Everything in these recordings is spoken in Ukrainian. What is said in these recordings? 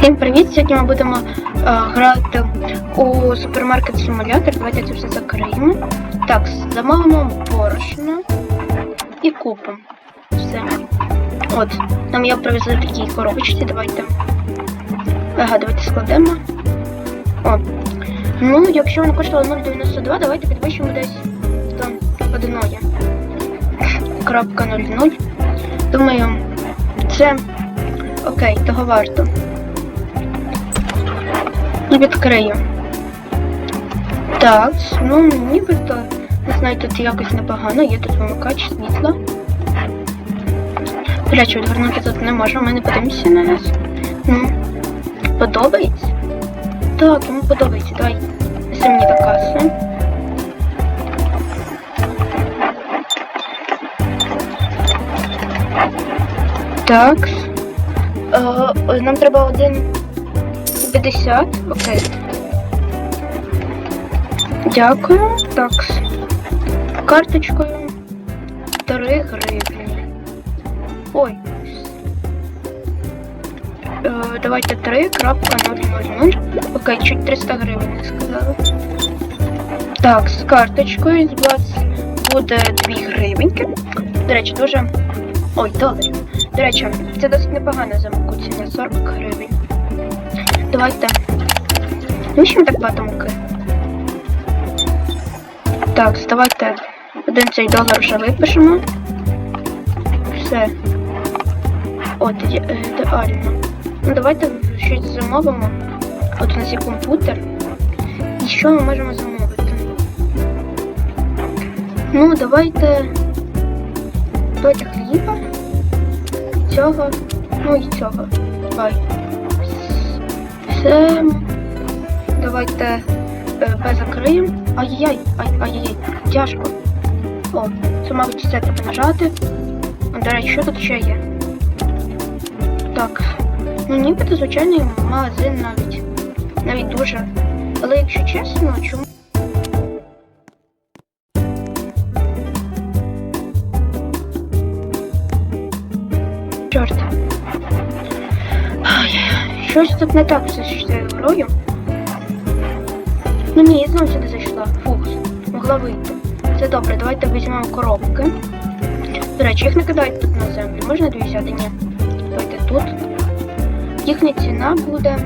Всім привіт! Сьогодні ми будемо е, грати у супермаркет симулятор. Давайте це все закриємо. Так, замовимо борошно і купимо. Все. От, нам я привезли такі коробочки, давайте. Ага, давайте складемо. О. Ну, якщо воно коштувало 0,92, давайте підвищимо десь там одиноє. Крапка 0,0. Думаю, це окей, того варто. І відкрию. Так, ну нібито, не знаю, тут якось непогано, є тут вимикач світла. Бляче, відвернути тут не можу, ми не подивимося на нас. Ну, подобається? Так, йому подобається, давай. Неси мені до каси. Так. Е, нам треба один 50, окей. Дякую. Так. Карточкою 3 гривні. Ой. Е, давайте 3.000. Окей, чуть 300 гривень не сказала. Так, з карточкою з вас буде 2 гривеньки. До речі, дуже. Ой, доларів. До речі, це досить непогано за муку ціна 40 гривень. Давайте. Навіщо так багато? Так, давайте один цей долар вже випишемо. Все. От, е, ідеально. Ну давайте щось замовимо. От у нас є комп'ютер. І що ми можемо замовити? Ну, давайте. Давайте хліба. Цього. Ну і цього. Давай. Все. Давайте е, закриємо. Ай-яй-яй, ай-яй-яй, тяжко. О, це, мабуть, це треба нажати. До речі, що тут ще є? Так. Ну нібито звичайний магазин навіть. Навіть дуже. Але якщо чесно, чому? Щось тут не так все з цією грою. Ну ні, знову сюди зайшла. Фух, могла вийти. Це добре, давайте візьмемо коробки. До речі, їх не кидають тут на землю. Можна дві взяти? Ні. Давайте тут. Їхня ціна буде.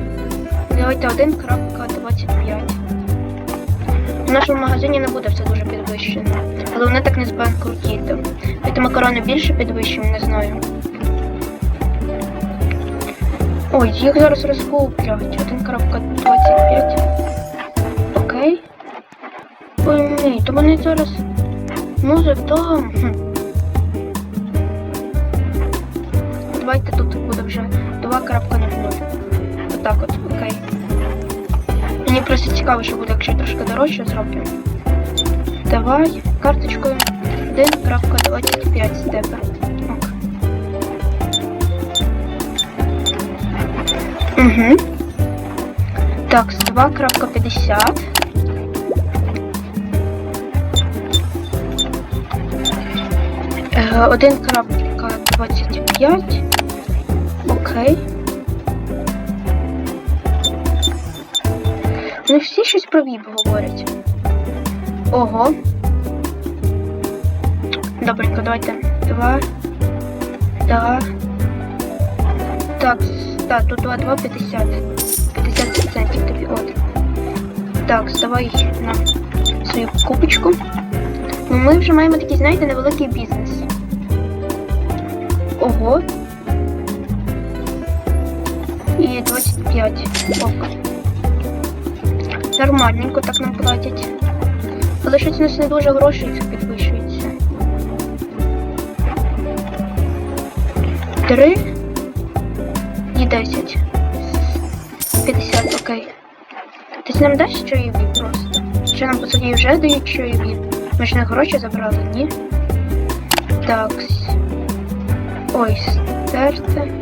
Давайте 1.25. В нашому магазині не буде все дуже підвищено. Але вони так не збанкрутіти. Давайте макарони більше підвищимо, не знаю. Ой, їх зараз розкуплять. 1.25. Окей. Ой, ні, то вони зараз. Ну, зато. Давайте тут буде вже 2.00. Отак от, окей. Мені просто цікаво, що буде, якщо трошки дорожче зроблю. Давай, карточкою 1.25 степер. Ок. Угу. Так, з 2.50. Е, 1.25. Окей. Вони всі щось про віп говорять. Ого. Добренько, давайте. Два. Да. Так, так, тут 2, 2, 50. 50 центів тобі, от. Так, здавай на свою купочку. Ну, ми вже маємо такий, знаєте, невеликий бізнес. Ого. І 25. Ок. Нормальненько так нам платять. Але щось у нас не дуже грошей підвищується. Три і 10. 50, окей. Ти нам дасть чайові просто? Чи нам по суті вже дають чайові? Ми ж не гроші забрали, ні? Так. Ой, стерти.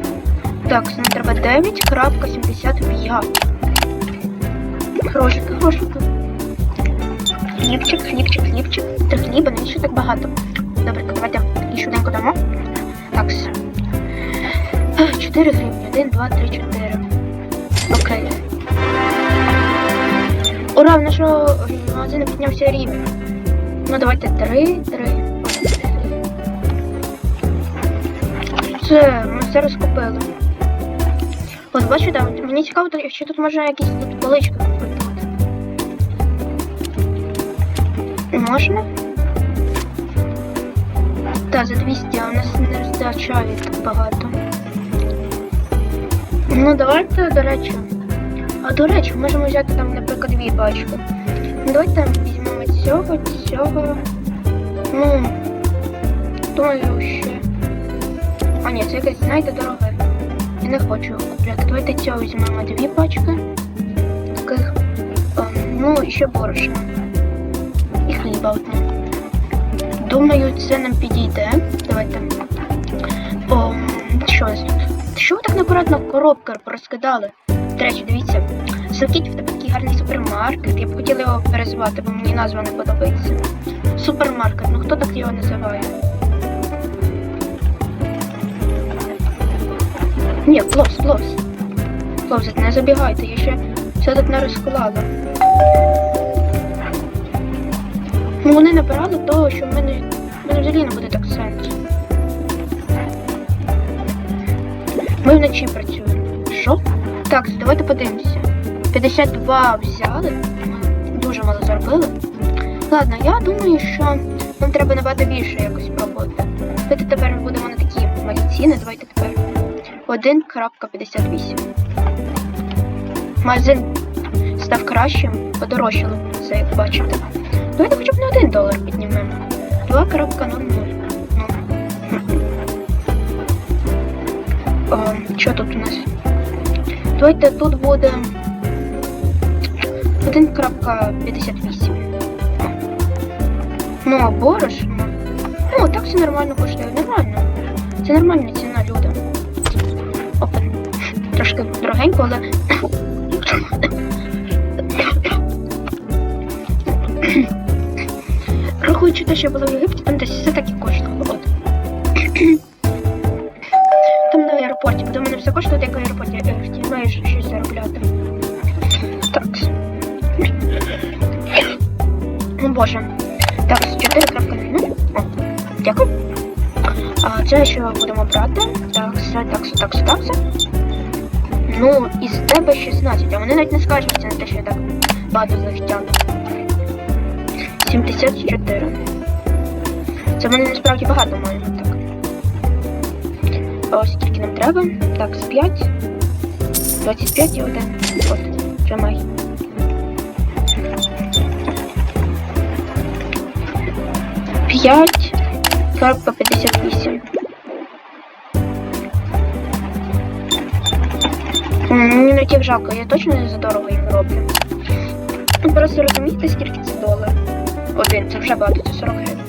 Так, нам треба 9.75. Грошики, грошики. Хлібчик, хлібчик, хлібчик. Три хліба, навіщо так багато? Добре, давайте і швиденько дамо. Так. 4 гривні. 1, 2, 3, 4. Окей. Ура, в нашого магазину піднявся рівень. Ну давайте три, три. Все, ми все розкупили. От бачите, от мені цікаво, то- тут можна якісь тут полички купити. Можна? Так, за 200, а у нас не вистачає так багато. Ну давайте, до речі. А до речі, можемо взяти там, наприклад, дві пачки. Ну, давайте візьмемо цього, цього. Ну, думаю, ще. А ні, це якесь, знаєте, дороге. Я не хочу його купляти. Давайте цього візьмемо дві пачки. Таких. О, ну, і ще борошна. І хліба одне. Думаю, це нам підійде. Давайте. О, що у тут? Що ви так накуратно коробки розкидали? До речі, дивіться. Сокіть в такий гарний супермаркет. Я б хотіла його перезвати, бо мені назва не подобається. Супермаркет, ну хто так його називає? Ні, плос, плос. Плос, не забігайте, я ще все тут не розклала. Ну вони набирали того, що в мене, в мене взагалі не буде Ми вночі працюємо. Що? Так, давайте подивимося. 52 взяли. Дуже мало заробили. Ладно, я думаю, що нам треба набагато більше якось пробувати. Давайте тепер будемо на такі малі ціни. Давайте тепер 1.58. Магазин став кращим, подорожчало це, як бачите. Давайте хоча б на 1 долар піднімемо. 2.00. О, що тут у нас? Давайте тут буде 1.58. Ну, а борошно. Ну, так все нормально коштує. Нормально. Це нормальна ціна, люди. Опа. Трошки дорогенько, але. Рахуючи те, що я була в Єгипті, там десь все так і коштувало. Все коштує, як аеропорті. Маєш щось заробляти. Так. О боже. Так, 4.0. О, дякую. А це що будемо брати? Так, все, так, все, так, так, все. Ну, із тебе 16, а вони навіть не скажуть на те, що я так багато захтяну. 74. Це мене насправді багато має ось скільки нам треба. Так, з 5. 25 і 1. От, тримай. П'ять. Коробка 58. М, Мені не тих жалко, я точно не за дорого їм роблю. Ну, Просто розумієте, скільки це долар? Один, це вже багато, це 40 гривень.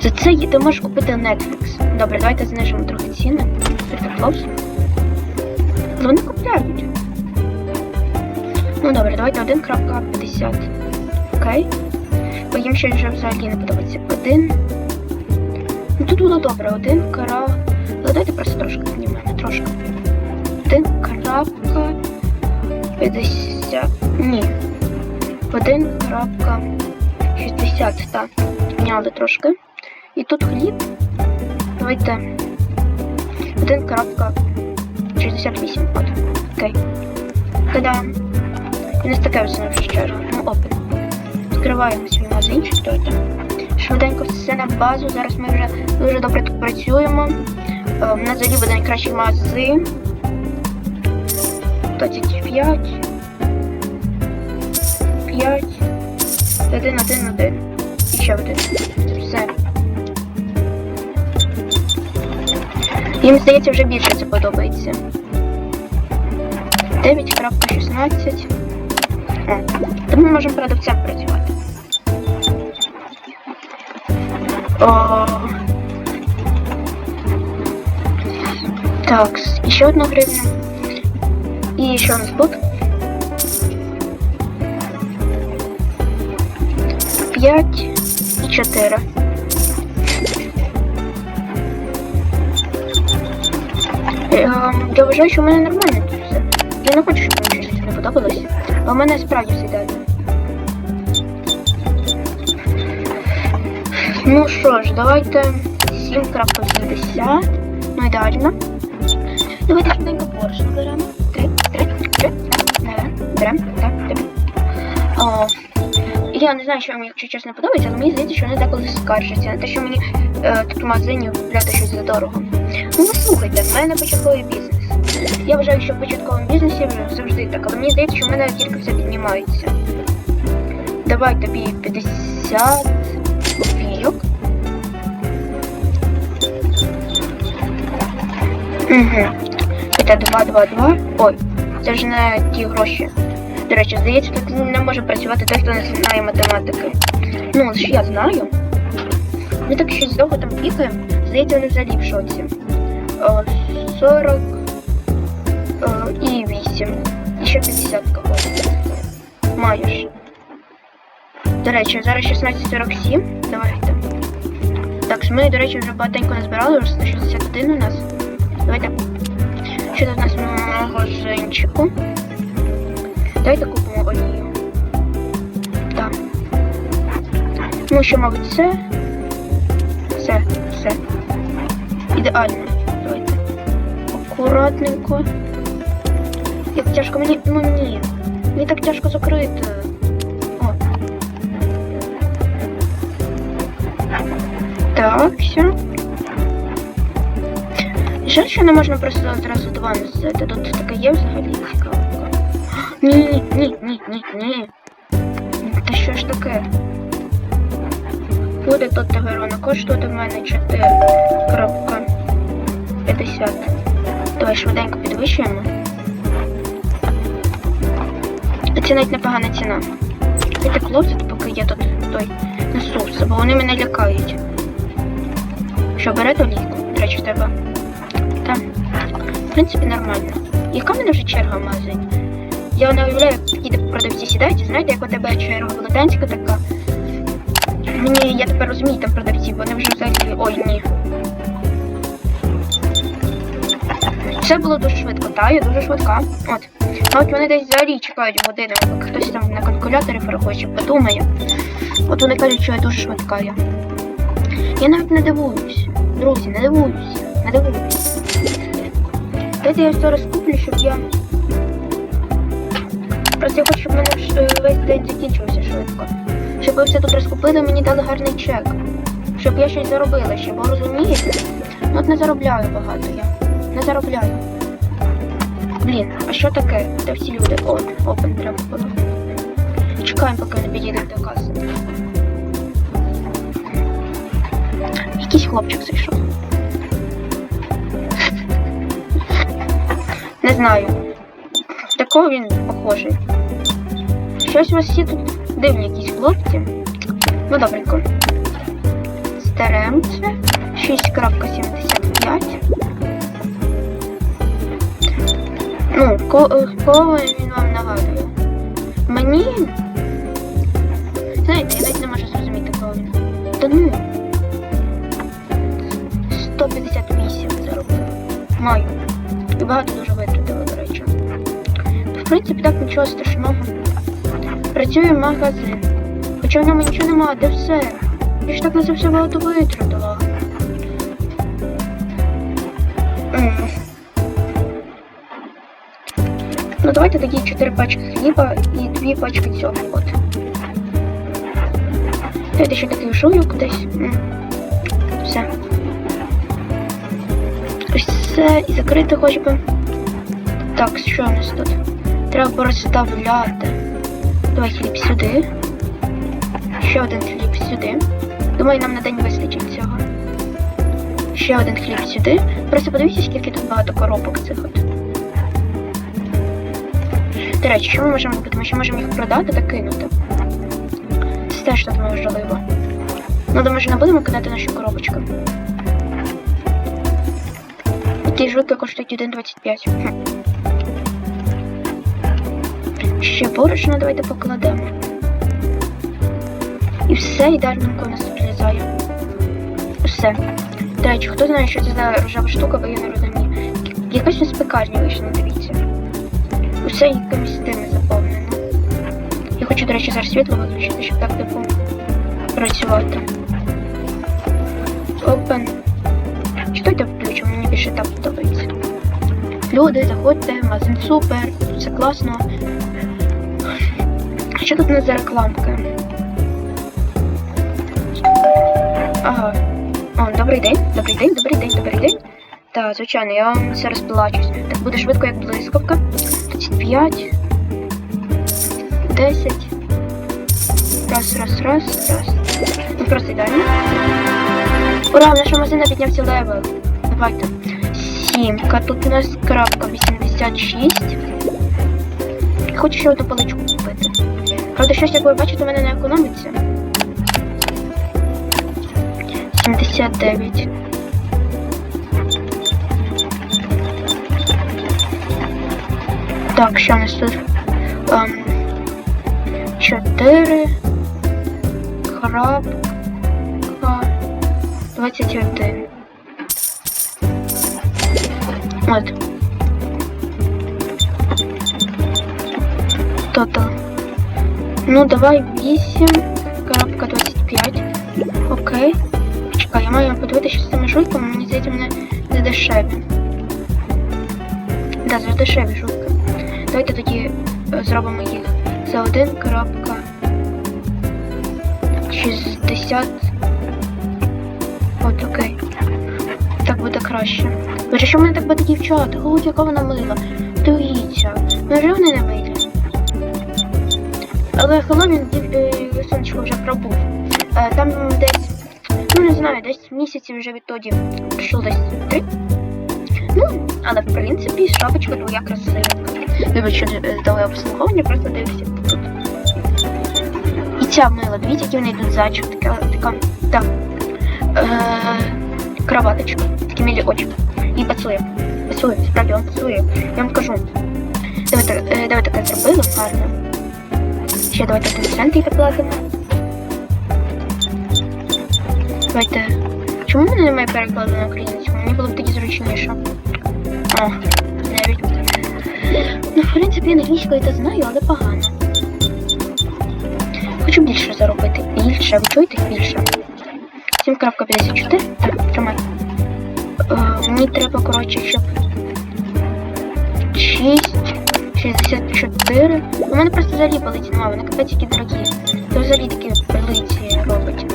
За це ти можеш купити Netflix. Добре, давайте знижимо трохи ціни. Хлопці. Але вони купляють. Ну добре, давайте 1.50. Окей. Бо їм ще вже взагалі не подобається. Один. Ну тут було добре, один кара. Але давайте просто трошки піднімемо, трошки. Один крапка 50. Ні. Один крапка 60, так. Підняли трошки. І тут хліб. Давайте. Один крапка 68. От. Окей. Та-дам. І не таке вже щиро. Ну, опит. Відкриваємо свій магазинчик, давайте. Швиденько все на базу. Зараз ми вже дуже добре тут працюємо. Е, У нас взагалі буде найкращий магазин. 25. 5. 1, 1, 1. І ще один. Їм здається, вже більше це подобається. 9.16. О, то ми можемо продавцем працювати. О. Так, ще одна гривня. І що у нас тут? 5 і 4. Я вважаю, що в мене нормально тут все. Я не хочу, щоб мені щось не подобалось. А в мене справді все ідеально. Ну що ж, давайте 7.80. Ну ідеально. Давайте швиденько борошно беремо. Три, три, три. Беремо, беремо, так. О, я не знаю, що мені, якщо чесно, подобається, але мені здається, що вони деколи скаржаться на те, що мені е, тут в магазині купляти щось за дорого. Ну, слухайте, в мене початковий бізнес. Я вважаю, що в початковому бізнесі завжди так, але мені здається, що в мене тільки все піднімається. Давай тобі 50 копійок. Угу. Це 2, 2, 2. Ой, це ж не ті гроші. До речі, здається, тут не може працювати той, хто не знає математики. Ну, лише я знаю. Ми так щось довго там пікаємо. Здається, вони взагалі в шоці. О, 40 і 8. І ще 50 когось. Маєш. До речі, зараз 16.47. Давайте. Так, ми, до речі, вже багатенько назбирали, вже 161 у нас. Давайте. Що тут у нас магазинчику? Давайте купимо олію. Так. Ну, що, мабуть, все. Все, все. Ідеально. Акуратненько. Як тяжко мені. Ну ні. Мені так тяжко закрити. О. Так, все. Жаль, що не можна просто одразу два носити. Тут таке є взагалі цікаво. Ні, ні, ні, ні, ні. Та що ж таке? Буде тут тегерона, коштувати в мене 4.50. Давай швиденько підвищуємо. Це навіть непогана ціна. Це хлопці, поки я тут той несуся, бо вони мене лякають. Що, берете олійку? До речі, в тебе. Так. В принципі, нормально. Яка в мене вже черга магазині? Я не уявляю, як типу, продавці сідають, знаєте, як у тебе черга велетенська така. Мені, я тепер розумію там продавці, вони вже взагалі. Ой, ні. Все було дуже швидко, та, я дуже швидка. От. А от вони десь взагалі чекають години, хтось там на калькуляторі перехоче, подумає. От вони кажуть, що я дуже швидка я. Я навіть не дивуюсь. Друзі, не дивуюсь. Не дивуюсь. Дайте я зараз куплю, щоб я. Просто я хочу, щоб мене е, весь день закінчився швидко. Щоб ви все тут розкупили, мені дали гарний чек. Щоб я щось заробила ще, бо розумієте? Ну от не заробляю багато я. Не заробляю. Блін, а що таке? Де всі люди? О, опен треба було. Чекаємо, поки не підійдуть до каси. Якийсь хлопчик зайшов. Не знаю. Такого він похожий. Щось у вас всі тут дивні якісь хлопці. Ну добренько. Старем це 6.75. Ну, ко- кого він вам нагадує? Мені. Знаєте, я навіть не можу зрозуміти, кого він. Та ну. 158 заробив. Маю. І багато дуже витратила, до речі. В принципі, так нічого страшного. Працює магазин. Хоча в ньому нічого немає, де все. Я ж так на це все багато витратила. Тоді 4 пачки хліба і 2 пачки цього. От. Давайте ще такий жуйок десь. Все. Ось це і закрити хоч би. Так, що у нас тут? Треба порозставляти. Давай хліб сюди. Ще один хліб сюди. Думаю, нам на день вистачить цього. Ще один хліб сюди. Просто подивіться, скільки тут багато коробок цих от. До речі, що ми можемо робити? Ми ще можемо їх продати та кинути. Це теж тут можливо. Ну, думаю, що не будемо кидати наші коробочки. Ті жуки коштують 1,25. Хм. Ще борошно давайте покладемо. І все ідеальненько у нас тут влізає. Все. До речі, хто знає, що це за рожева штука, бо я не розумію. Якась у нас пекарня вийшла, дивіться. Усе якимось тими заповнено. Я хочу, до речі, зараз світло виключити, щоб так типу працювати. Open. Чи то включу, мені більше так подобається. Люди, заходьте, магазин супер, все класно. Що тут у нас за рекламки? Ага. О, добрий день, добрий день, добрий день, добрий день. Так, звичайно, я вам все розплачусь. Так буде швидко, як блискавка. 35. 10. Раз, раз, раз, раз. Ну просто ідеально. Ура, нашому магазині піднявся левел. Давайте. Сімка. Тут у нас крапка 86. Хочу ще одну паличку купити. Правда, щось, як ви бачите, у мене не економиться. 79. Так, що у нас тут? Ем, 4. Крапка. 21. От. Тотал. Ну, давай 8. Крапка 25. Окей. Чекай, я маю подивитися, що з цими жуйками, мені здається, мене за дешеві. Да, за дешеві жуйки. Давайте тоді е, зробимо їх за 1 60. От, окей. Так буде краще. Боже, що в мене так буде дівчата? Голуб, яка вона мила. Дивіться. Невже вони не милі? Але Хеллоуін е, сонечко вже пробув. Е, Там десь, ну не знаю, десь місяців вже відтоді пройшло десь три. Ну, але в принципі шапочка твоя красивенька. Вибач, що не здали обслуговування, просто дивишся тут. І ця мила, дивіться, які вони йдуть зайчик, така, така, так. Е, кроваточка, такі милі очі. І пацує. Пацує, справді він пацує. Я вам кажу. Давайте, е, давайте таке зробили гарно. Ще давайте один цент їй доплатимо. Давайте. Чому в мене немає перекладу на українську? Мені було б тоді зручніше. О, навіть. Ну, в принципі, англійською то знаю, але погано. Хочу більше заробити. Більше, ви чуєте більше? 7.54. Так, тримай. Е, мені треба, коротше, щоб 6, 64. У мене просто взагалі полиці немає, вони капець які дорогі. То взагалі такі полиці робить.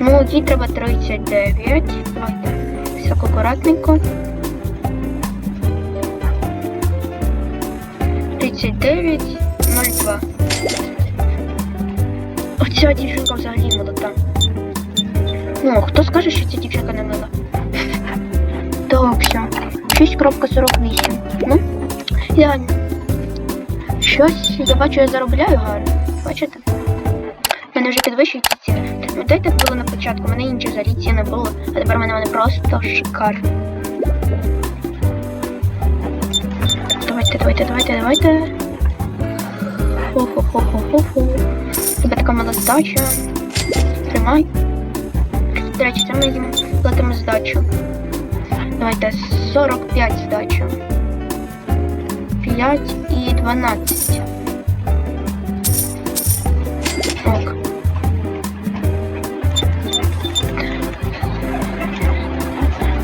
Ну, їй треба 39. Давайте. Все акуратненько. 39, 02. Оця дівчинка взагалі молода. Ну, хто скаже, що ця дівчинка не мила? Так, все. 6.48. Ну, ідеально. Щось, я бачу, я заробляю гарно. Бачите? Мене вже підвищуються ціни. Ну, де так було на початку? Мене інші взагалі ціни було, а тепер мене вони просто шикарні. Давайте, давайте, давайте, давайте. Хо-хо-хо-хо-хо-хо. Тебе така мала здача. Тримай. До речі, це ми платимо здачу. Давайте 45 здачу. 5 і 12. Ок.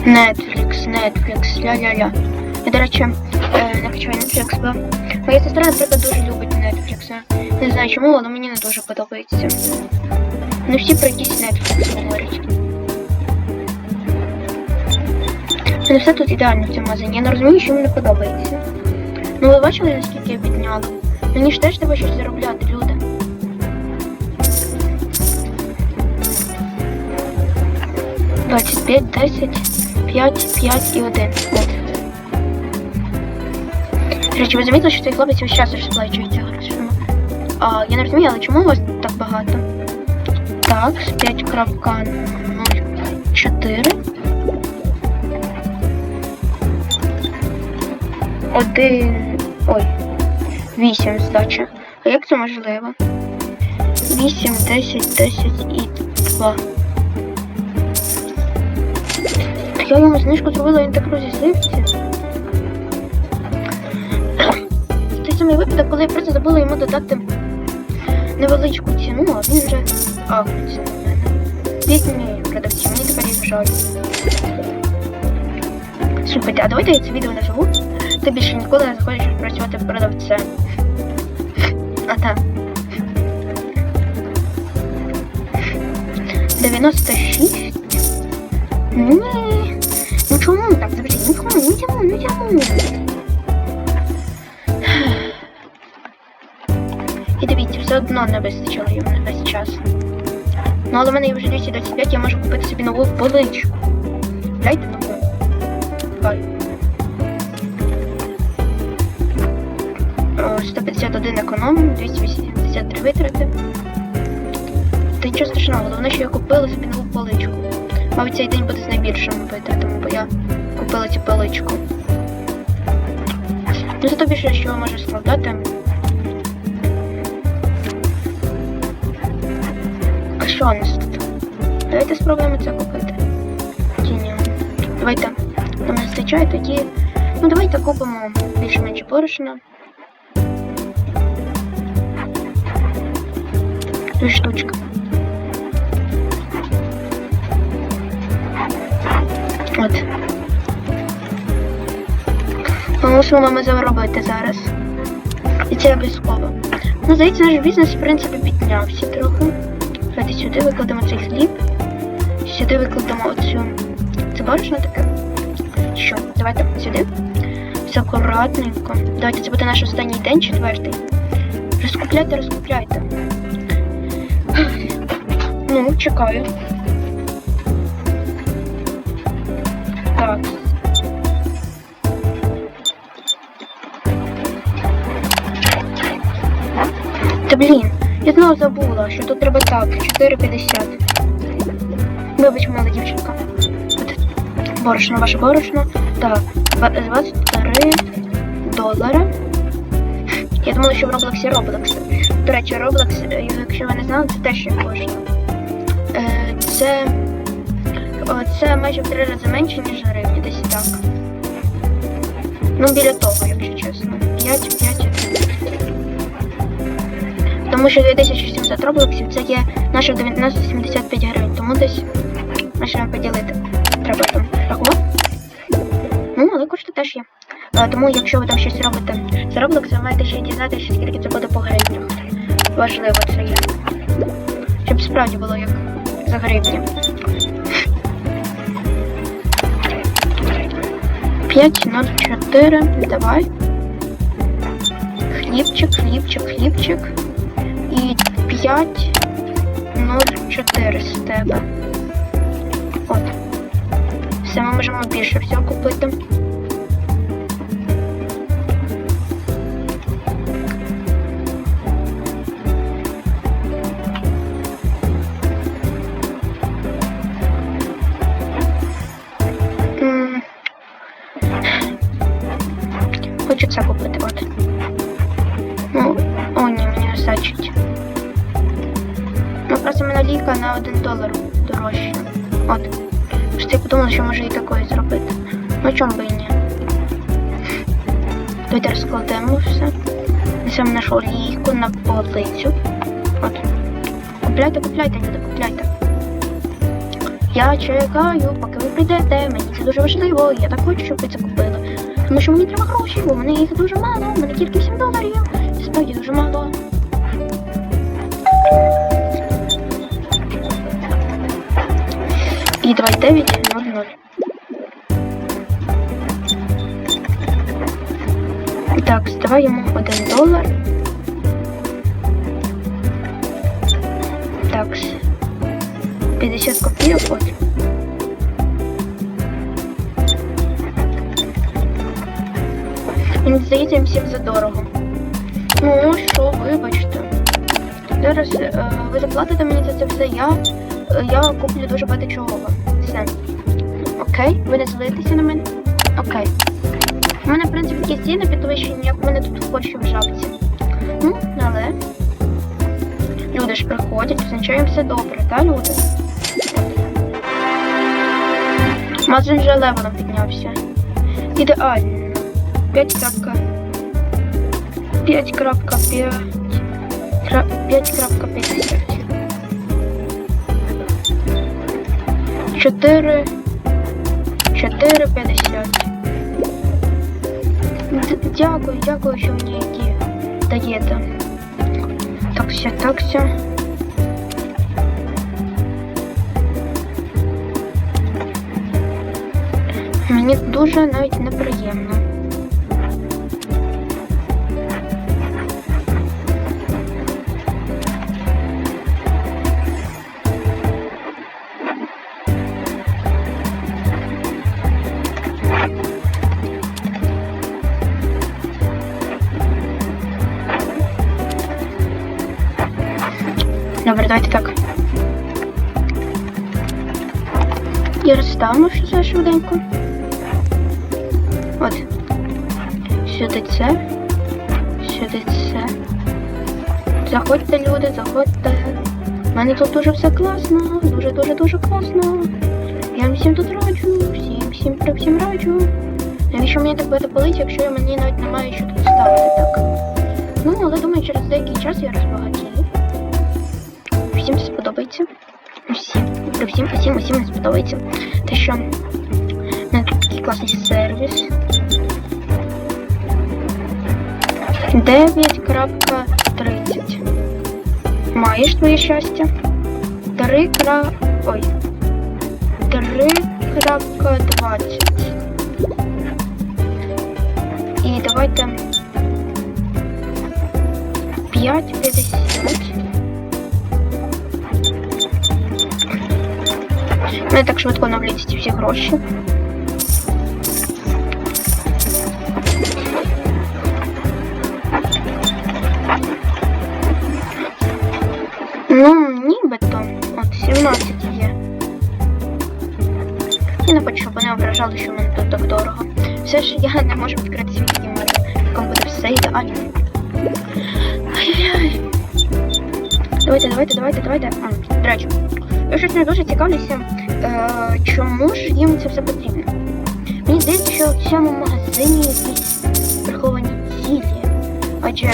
Netflix, Netflix, ля-ля-ля. Я, до речі, е, не качаю Netflix, бо моя сестра, наприклад, дуже любить Netflix. Не знаю чому, але мені не дуже подобається. Не всі про якийсь Netflix говорять. Не все тут ідеально в цьому магазині. Я не розумію, що мені подобається. Ну ви бачили, наскільки я підняла? Мені ж теж треба щось заробляти, люди. Двадцять п'ять, десять, п'ять, п'ять і один. Речі, ви замітили, що цей хлопець весь час розплачується грошима. А, я не розумію, але чому у вас так багато? Так, 5.04. Один. Ой. 8 здача. А як це можливо? 8, 10, 10 і 2. Я йому знижку зробила, він так розізлився. Самий випадок, коли я просто забула йому додати невеличку ціну, а він вже агнеться на мене. Бідні продавці, мені тепер їх жаль. Слухайте, а давайте я це відео наживу. Ти більше ніколи не захочеш працювати продавцем. А так. 96? Ні. Ну чому так? Завжди, ну чому? Ну чому? Ну чому? Все одно не вистачило їм на весь час. Ну але в мене є вже 225, я можу купити собі нову поличку. Дайте нову. Хай. 151 економ, 283 витрати. Та нічого страшного, головне, що я купила собі нову поличку. Мабуть, цей день буде з найбільшими витратами, бо я купила цю поличку. Ну зато більше що можу складати. Тут? Давайте спробуємо це купити. Чи? Давайте. Нам не вистачає тоді. Ну давайте купимо більш-менш борошна. Дві штучки. От. Ми ми заробити зараз. І це обов'язково. Ну, здається, наш бізнес, в принципі, піднявся трохи. Сюди викладемо цей хліб. Сюди викладемо оцю. Це таке. Що? Давайте сюди. Все акуратненько. Давайте це буде наш останній день, четвертий. Розкупляйте, розкупляйте. Ну, чекаю. Так. Та блін, я знову забула, що тут треба так, 4,50. Вибач, мала дівчинка. Борошно, ваше борошно. Так, два- 23 долари. Я думала, що в Роблоксі Роблокс. До речі, Роблокс, е, якщо ви не знали, це теж як коштує. Е, Це, це майже в три рази менше, ніж гривні, десь так. Ну, біля того, якщо чесно. 5, 5. Тому що 2700 роблоксів це є наших 1975 гривень, тому десь можемо поділити. Треба там рахувати. Ну, але кошти теж є. А, тому якщо ви там щось робите Roblox, ви маєте ще дізнатися, скільки це буде по гривнях. Важливо це є. Щоб справді було як за гривні. 5,04, давай. Хлібчик, хлібчик, хлібчик. І 5,04 з тебе. От. Все, ми можемо більше всього купити. На 1 долар дорожче. От. Просто я подумала, що може і такої зробити. Ну, чому би і ні. Давайте розкладемо все. Несемо нашу лійку на полицю. От. Купляйте, купляйте, люди, купляйте. Я чекаю, поки ви прийдете. Мені це дуже важливо. Я так хочу, щоб ви це купили. Тому що мені треба гроші, бо в мене їх дуже мало. У мене тільки 7 доларів. Справді дуже мало. І 2900. Так, здавай йому 1 долар. Так. 50 копійок от. Мені здається, їм всім задорого. Ну, що, вибачте. Зараз е, ви заплатите мені за це все, я, е, я куплю дуже багато чого. Окей, ви не злитеся на мене? Окей. У мене, в принципі, такі ціни підвищені, як мене тут Польщі в жабці. Ну, але люди ж приходять, означає все добре, та люди? Магазин вже левелом піднявся. Ідеально. 5 крапка. 5.5 5.50 4 4.50 Д- Дякую, дякую, що мені які даєте. Такся, такся. Мені дуже навіть неприємно. Розставлю ще це швиденько. От. Сюди це. Сюди це. Заходьте, люди, заходьте. У мене тут дуже все класно. Дуже-дуже дуже класно. Я вам всім тут раджу. Всім, всім, при всім раджу. Навіщо мені так багато палить, якщо я мені навіть немає що тут ставити так? Ну, але думаю, через деякий час я розбагатію. При всім, усім, усім не сподобається. Те, що в мене тут такий класний сервіс. 9.30. Маєш твоє щастя? 3. кра- Ой. 3.20. І давайте 5.50. Не так швидко ці всі гроші. Ну, нібито. От 17 є. Я не хочу, щоб вони ображали, що в мене тут так дорого. Все ж я не можу відкрити свій в якому буде все ідеально. Ай-яй-яй. Давайте, давайте, давайте, давайте. А, до речі, я щось не дуже цікавлюся, е, чому ж їм це все потрібно. Мені здається, що в цьому магазині якісь приховані цілі. Адже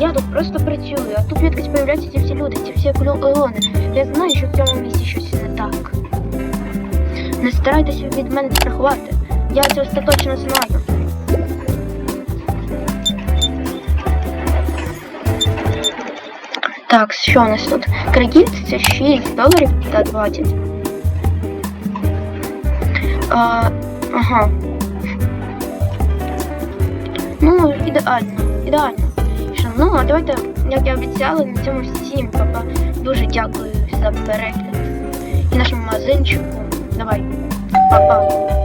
я тут просто працюю, а тут відкись появляються ці всі люди, ці всі колони. Я знаю, що в цьому місці щось не так. Не старайтеся від мене приховати. Я це остаточно знаю. Так, що у нас тут? Кредит це 6 доларів та 20. Ага. Ну, ідеально, ідеально. Ну, а давайте, як я обіцяла, на цьому всім, папа. Дуже дякую за перегляд. І нашому магазинчику. Давай. Папа.